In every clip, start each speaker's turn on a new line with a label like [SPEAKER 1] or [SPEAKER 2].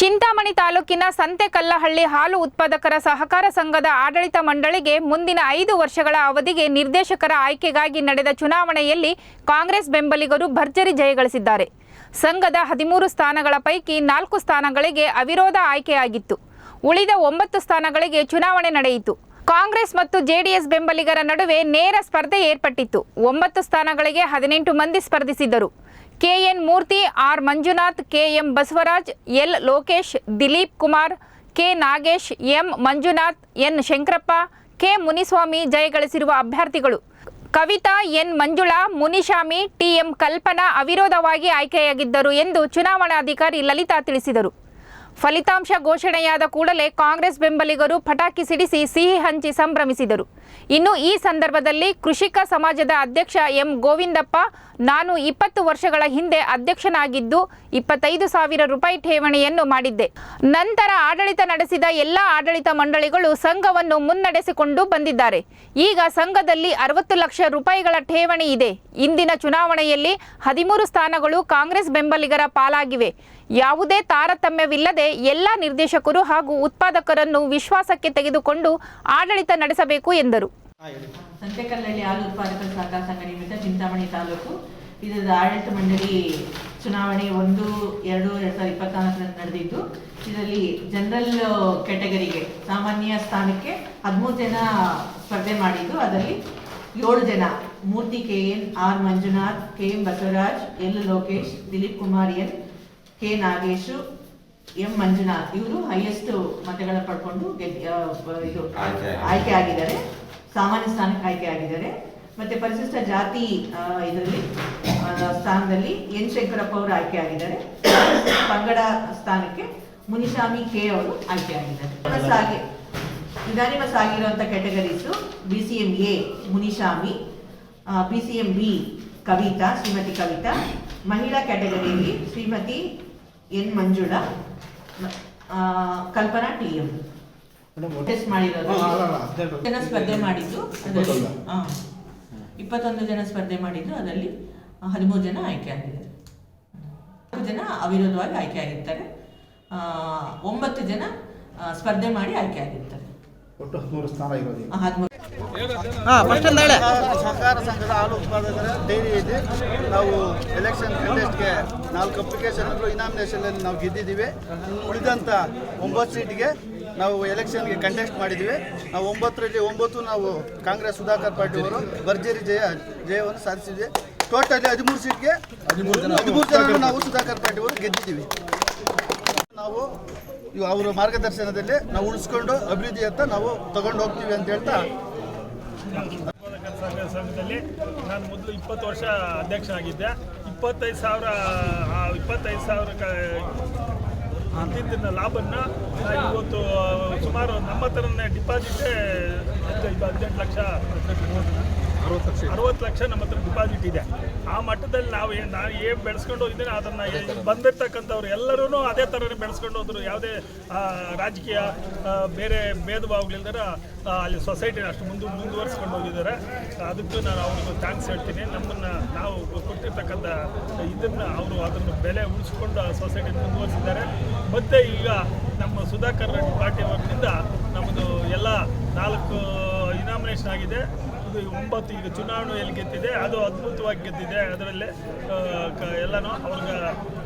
[SPEAKER 1] ಚಿಂತಾಮಣಿ ತಾಲೂಕಿನ ಸಂತೆಕಲ್ಲಹಳ್ಳಿ ಹಾಲು ಉತ್ಪಾದಕರ ಸಹಕಾರ ಸಂಘದ ಆಡಳಿತ ಮಂಡಳಿಗೆ ಮುಂದಿನ ಐದು ವರ್ಷಗಳ ಅವಧಿಗೆ ನಿರ್ದೇಶಕರ ಆಯ್ಕೆಗಾಗಿ ನಡೆದ ಚುನಾವಣೆಯಲ್ಲಿ ಕಾಂಗ್ರೆಸ್ ಬೆಂಬಲಿಗರು ಭರ್ಜರಿ ಜಯಗಳಿಸಿದ್ದಾರೆ. ಸಂಘದ ಹದಿಮೂರು ಸ್ಥಾನಗಳ ಪೈಕಿ ನಾಲ್ಕು ಸ್ಥಾನಗಳಿಗೆ ಅವಿರೋಧ ಆಯ್ಕೆಯಾಗಿತ್ತು. ಉಳಿದ ಒಂಬತ್ತು ಸ್ಥಾನಗಳಿಗೆ ಚುನಾವಣೆ ನಡೆಯಿತು. ಕಾಂಗ್ರೆಸ್ ಮತ್ತು ಜೆಡಿಎಸ್ ಬೆಂಬಲಿಗರ ನಡುವೆ ನೇರ ಸ್ಪರ್ಧೆ ಏರ್ಪಟ್ಟಿತ್ತು. ಒಂಬತ್ತು ಸ್ಥಾನಗಳಿಗೆ ಹದಿನೆಂಟು ಮಂದಿ ಸ್ಪರ್ಧಿಸಿದ್ದರು. KN Murthy, R Manjunath, KM Basavaraj, L Lokesh, Dilip Kumar, K Nagesh, M Manjunath, N Shankarappa, K Muniswamy ಜಯಗಳಿಸಿರುವ ಅಭ್ಯರ್ಥಿಗಳು. ಕವಿತಾ, ಎನ್ ಮಂಜುಳಾ ಮುನಿಶಾಮಿ ಟಿಎಂ ಕಲ್ಪನಾ ಅವಿರೋಧವಾಗಿ ಆಯ್ಕೆಯಾಗಿದ್ದರು ಎಂದು ಚುನಾವಣಾಧಿಕಾರಿ ಲಲಿತಾ ತಿಳಿಸಿದರು. ಫಲಿತಾಂಶ ಘೋಷಣೆಯಾದ ಕೂಡಲೇ ಕಾಂಗ್ರೆಸ್ ಬೆಂಬಲಿಗರು ಪಟಾಕಿ ಸಿಡಿಸಿ ಸಿಹಿ ಹಂಚಿ ಸಂಭ್ರಮಿಸಿದರು. ಇನ್ನು ಈ ಸಂದರ್ಭದಲ್ಲಿ ಕೃಷಿಕ ಸಮಾಜದ ಅಧ್ಯಕ್ಷ ಎಂ ಗೋವಿಂದಪ್ಪ, ನಾನು ಇಪ್ಪತ್ತು ವರ್ಷಗಳ ಹಿಂದೆ ಅಧ್ಯಕ್ಷನಾಗಿದ್ದು ಇಪ್ಪತ್ತೈದು ಸಾವಿರ ರೂಪಾಯಿ ಠೇವಣಿಯನ್ನು ಮಾಡಿದ್ದೆ. ನಂತರ ಆಡಳಿತ ನಡೆಸಿದ ಎಲ್ಲ ಆಡಳಿತ ಮಂಡಳಿಗಳು ಸಂಘವನ್ನು ಮುನ್ನಡೆಸಿಕೊಂಡು ಬಂದಿದ್ದಾರೆ. ಈಗ ಸಂಘದಲ್ಲಿ ಅರವತ್ತು ಲಕ್ಷ ರೂಪಾಯಿಗಳ ಠೇವಣಿ ಇದೆ. ಇಂದಿನ ಚುನಾವಣೆಯಲ್ಲಿ ಹದಿಮೂರು ಸ್ಥಾನಗಳು ಕಾಂಗ್ರೆಸ್ ಬೆಂಬಲಿಗರ ಪಾಲಾಗಿವೆ. ಯಾವುದೇ ತಾರತಮ್ಯವಿಲ್ಲದೆ ಎಲ್ಲ ನಿರ್ದೇಶಕರು ಹಾಗೂ ಉತ್ಪಾದಕರನ್ನು ವಿಶ್ವಾಸಕ್ಕೆ ತೆಗೆದುಕೊಂಡು ಆಡಳಿತ ನಡೆಸಬೇಕು ಎಂದರು.
[SPEAKER 2] ಸಂತೆಕಲ್ಲಹಳ್ಳಿ ಹಾಲು ಉತ್ಪಾದಕರ ಸಹಕಾರ ಸಂಘ ಚಿಂತಾಮಣಿ ತಾಲೂಕು, ಇದರ ಆಡಳಿತ ಮಂಡಳಿ ಚುನಾವಣೆ ಒಂದು, ಎರಡು ಎರಡು ಸಾವಿರದ ಇಪ್ಪತ್ನಾಲ್ಕರಲ್ಲಿ ನಡೆದಿದ್ದು, ಇದರಲ್ಲಿ ಜನರಲ್ ಕೆಟಗರಿಗೆ ಸಾಮಾನ್ಯ ಸ್ಥಾನಕ್ಕೆ ಹದಿಮೂರು ಜನ ಸ್ಪರ್ಧೆ ಮಾಡಿದ್ದು, ಅದರಲ್ಲಿ ಏಳು ಜನ Murthy K N, R Manjunath, K M Basavaraj, L Lokesh, Dilip Kumar N, K Nagesh M Manjunath ಇವರು ಹೈಯೆಸ್ಟ್ ಮತಗಳ ಪಡ್ಕೊಂಡು ಇದು
[SPEAKER 3] ಆಯ್ಕೆ.
[SPEAKER 2] ಆಗಿದ್ದಾರೆ. ಸಾಮಾನ್ಯ ಸ್ಥಾನಕ್ಕೆ ಆಯ್ಕೆ ಆಗಿದ್ದಾರೆ. ಮತ್ತೆ ಪರಿಶಿಷ್ಟ ಜಾತಿ ಇದರಲ್ಲಿ ಸ್ಥಾನದಲ್ಲಿ ಎನ್ ಶಂಕರಪ್ಪ ಅವರು ಆಯ್ಕೆ ಆಗಿದ್ದಾರೆ. ಪಂಗಡ ಸ್ಥಾನಕ್ಕೆ ಮುನಿಶಾಮಿ ಕೆ ಅವರು ಆಯ್ಕೆ ಆಗಿದ್ದಾರೆ. Unanimous ಆಗಿ categories B C M A Munishami B C M B Kavitha Shrimati Kavitha. ಮಹಿಳಾ ಕ್ಯಾಟಗರಿಯಲ್ಲಿ Shrimati N Manjula Kalpana T M. Test ಮಾಡಿರೋದು. ಜನ ಸ್ಪರ್ಧೆ ಮಾಡಿದ್ದು ಅದರಲ್ಲಿ. ಇಪ್ಪತ್ತೊಂದು. ಜನ ಸ್ಪರ್ಧೆ ಮಾಡಿದ್ದು ಅದರಲ್ಲಿ ಹದಿಮೂರು ಜನ ಆಯ್ಕೆ ಆಗಿದ್ದಾರೆ. ನಾಲ್ಕು ಜನ ಅವಿರೋಧವಾಗಿ ಆಯ್ಕೆ ಆಗಿರ್ತಾರೆ. ಒಂಬತ್ತು ಜನ ಸ್ಪರ್ಧೆ ಮಾಡಿ ಆಯ್ಕೆ ಆಗಿರ್ತಾರೆ.
[SPEAKER 4] ಒಟ್ಟು ಹದಿಮೂರು ಸ್ಥಾನ ಇರೋದು ಸಹಕಾರ ಸಂಘದ ಹಾಲು ಉತ್ಪಾದಕರ ಡೈರಿ ಇದೆ. ನಾವು ಎಲೆಕ್ಷನ್ ಕಂಟೆಸ್ಟ್ಗೆ ನಾಲ್ಕು ಅಪ್ಲಿಕೇಶನ್ ಅಂದರು ಇನಾಮಿನೇಷನಲ್ಲಿ ನಾವು ಗೆದ್ದಿದ್ದೀವಿ. ಉಳಿದಂಥ ಒಂಬತ್ತು ಸೀಟ್ಗೆ ನಾವು ಎಲೆಕ್ಷನ್ಗೆ ಕಂಟೆಸ್ಟ್ ಮಾಡಿದ್ದೀವಿ. ನಾವು ಒಂಬತ್ತರಲ್ಲಿ ಒಂಬತ್ತು ನಾವು ಕಾಂಗ್ರೆಸ್ ಸುಧಾಕರ್ ಪಾರ್ಟಿಯವರು ಭರ್ಜರಿ ಜಯ ಜಯವನ್ನು ಸಾಧಿಸಿದ್ವಿ. ಟೋಟಲಿ ಹದಿಮೂರು ಸೀಟ್ಗೆ ಹದಿಮೂರು ಜನ ನಾವು ಸುಧಾಕರ್ ಪಾಟೀಲ್ ಅವರು ಗೆದ್ದಿದ್ದೀವಿ. ನಾವು ಇವು ಅವರ ಮಾರ್ಗದರ್ಶನದಲ್ಲಿ ನಾವು ಉಳಿಸ್ಕೊಂಡು ಅಭಿವೃದ್ಧಿ ಅಂತ ನಾವು ತಗೊಂಡು ಹೋಗ್ತೀವಿ ಅಂತ ಹೇಳ್ತಾ
[SPEAKER 5] ಸಂಘದಲ್ಲಿ ನಾನು ಮೊದಲು ಇಪ್ಪತ್ತು ವರ್ಷ ಅಧ್ಯಕ್ಷನಾಗಿದ್ದೆ. ಇಪ್ಪತ್ತೈದು ಸಾವಿರ ಇಪ್ಪತ್ತೈದು ಸಾವಿರ ಅಂತಿದ್ದ ಲಾಭನ್ನ ನಾನು ಇವತ್ತು ಸುಮಾರು ನಮ್ಮ ಹತ್ರನೇ ಡಿಪಾಸಿಟೇ ಹದಿನೆಂಟು ಲಕ್ಷ ಅರವತ್ತು ಲಕ್ಷ ನಮ್ಮ ಹತ್ರ ಡಿಪಾಸಿಟ್ ಇದೆ. ಆ ಮಟ್ಟದಲ್ಲಿ ನಾವು ಏನು ನಾವು ಏನು ಬೆಳೆಸ್ಕೊಂಡು ಹೋಗಿದ್ದೀನಿ ಅದನ್ನು ಬಂದಿರ್ತಕ್ಕಂಥವ್ರು ಎಲ್ಲರೂ ಅದೇ ಥರನೇ ಬೆಳೆಸ್ಕೊಂಡು ಹೋದ್ರು. ಯಾವುದೇ ರಾಜಕೀಯ ಬೇರೆ ಭೇದ ಭಾವಗಳಿಲ್ದರ ಅಲ್ಲಿ ಸೊಸೈಟಿ ಅಷ್ಟು ಮುಂದೆ ಮುಂದುವರಿಸ್ಕೊಂಡು ಹೋಗಿದ್ದಾರೆ. ಅದಕ್ಕೂ ನಾನು ಅವ್ರಿಗೆ ಥ್ಯಾಂಕ್ಸ್ ಹೇಳ್ತೀನಿ. ನಮ್ಮನ್ನು ನಾವು ಕೊಟ್ಟಿರ್ತಕ್ಕಂಥ ಇದನ್ನು ಅವರು ಅದನ್ನು ಬೆಲೆ ಉಳಿಸ್ಕೊಂಡು ಆ ಸೊಸೈಟಿನ ಮುಂದುವರಿಸಿದ್ದಾರೆ. ಮತ್ತು ಈಗ ನಮ್ಮ ಸುಧಾಕರ್ ರೆಡ್ಡಿ ಪಾರ್ಟಿ ಅವರಿಂದ ನಮ್ಮದು ಎಲ್ಲ ನಾಲ್ಕು ಇನಾಮಿನೇಷನ್ ಆಗಿದೆ. ಇದು ಒಂಬತ್ತು ಈಗ ಚುನಾವಣೆಯಲ್ಲಿ ಗೆದ್ದಿದೆ, ಅದು ಅದ್ಭುತವಾಗಿ ಗೆದ್ದಿದೆ. ಅದರಲ್ಲೇ ಎಲ್ಲನೂ ಅವ್ರಿಗೆ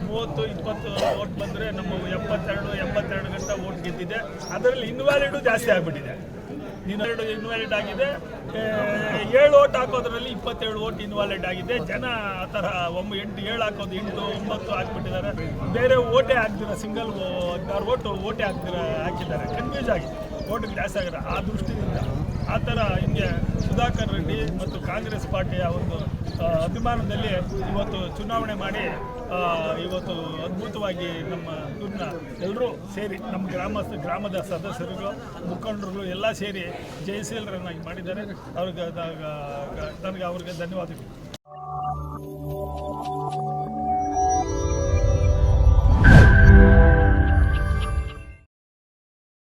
[SPEAKER 5] ಮೂವತ್ತು, ಇಪ್ಪತ್ತು ಓಟ್ ಬಂದರೆ ನಮ್ಮ ಎಪ್ಪತ್ತೆರಡು, ಎಂಬತ್ತೆರಡು ಗಂಟೆ ಓಟ್ ಗೆದ್ದಿದೆ. ಅದರಲ್ಲಿ ಇನ್ವ್ಯಾಲಿಡು ಜಾಸ್ತಿ ಆಗಿಬಿಟ್ಟಿದೆ. ಇನ್ನೆರಡು ಇನ್ವ್ಯಾಲಿಡ್ ಆಗಿದೆ. ಏಳು ಓಟ್ ಹಾಕೋದ್ರಲ್ಲಿ ಇಪ್ಪತ್ತೇಳು ಓಟ್ ಇನ್ವಾಲಿಡ್ ಆಗಿದೆ. ಜನ ಆ ಥರ ಒಮ್ಮೆ ಎಂಟು, ಏಳು ಹಾಕೋದು ಎಂಟು, ಒಂಬತ್ತು ಹಾಕ್ಬಿಟ್ಟಿದ್ದಾರೆ ಬೇರೆ ಓಟೇ ಹಾಕ್ದಿರ ಸಿಂಗಲ್ ಹದಿನಾರು ಓಟು ಓಟೇ ಹಾಕ್ದಿರ ಹಾಕಿದ್ದಾರೆ. ಕನ್ಫ್ಯೂಸ್ ಆಗಿದೆ. ಓಟಿಗೆ ಜಾಸ್ತಿ ಆಗಿದೆ. ಆ ದೃಷ್ಟಿಯಿಂದ ಆ ಥರ ಹಿಂಗೆ ಸುಧಾಕರ್ ರೆಡ್ಡಿ ಮತ್ತು ಕಾಂಗ್ರೆಸ್ ಪಾರ್ಟಿಯ ಒಂದು ಅಭಿಮಾನದಲ್ಲಿ ಇವತ್ತು ಚುನಾವಣೆ ಮಾಡಿ ಇವತ್ತು ಅದ್ಭುತವಾಗಿ ನಮ್ಮ ಇವ್ರನ್ನ ಎಲ್ಲರೂ ಸೇರಿ, ನಮ್ಮ ಗ್ರಾಮಸ್ಥ, ಗ್ರಾಮದ ಸದಸ್ಯರುಗಳು, ಮುಖಂಡರುಗಳು ಎಲ್ಲ ಸೇರಿ ಜಯಶೀಲರನ್ನಾಗಿ ಮಾಡಿದ್ದಾರೆ. ಅವ್ರಿಗೆ ನನಗೆ ಅವ್ರಿಗೆ ಧನ್ಯವಾದಗಳು.